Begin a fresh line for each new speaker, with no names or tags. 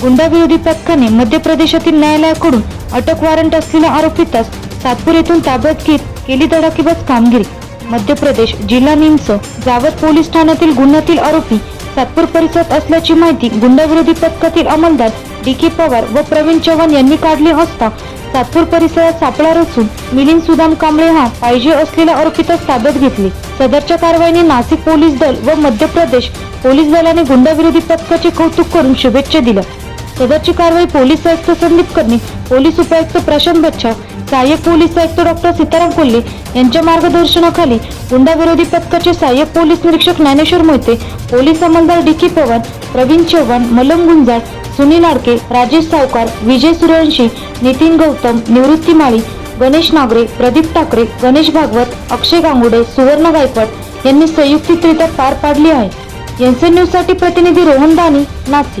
गुंडाविरोधी पथकाने मध्य प्रदेशातील न्यायालयाकडून अटक वॉरंट असलेल्या आरोपीतास सातपूर येथून ताब्यात घेत केली धडाकेबाज कामगिरी. मध्य प्रदेश जिल्हा निमच जावत पोलीस ठाण्यातील गुन्ह्यातील आरोपी सातपूर परिसरात असल्याची माहिती गुंडाविरोधी पथकातील अंमलदार डी के पवार व प्रवीण चव्हाण यांनी काढली असता सातपूर परिसरात सापळा रचून मिलिंद सुदाम कांबळे हा पाहिजे असलेल्या आरोपीतच ताब्यात घेतले. सदरच्या कारवाईने नाशिक पोलीस दल व मध्य प्रदेश पोलीस दलाने गुंडाविरोधी पथकाचे कौतुक करून शुभेच्छा दिल्या. सदरची कारवाई पोलीस आयुक्त संदीप कर्णे पोलीस उपायुक्त प्रशांत बच्छा सहाय्यक पोलीस आयुक्त डॉक्टर सीताराम कोल्हे यांच्या मार्गदर्शनाखाली गुंडाविरोधी पथकाचे सहाय्यक पोलीस निरीक्षक ज्ञानेश्वर मोहिते पोलीस अंमलदार डिकी पवन पवार प्रवीण चव्हाण मलम गुंजाळ सुनील आडके राजेश सावकार विजय सूर्यवंशी नितीन गौतम निवृत्ती माळी गणेश नागरे प्रदीप ठाकरे गणेश भागवत अक्षय गांगुडे सुवर्ण गायकवाड यांनी संयुक्तरित्या पार पाडली आहे. यांचे न्यूजसाठी प्रतिनिधी रोहन दानी नाशिक.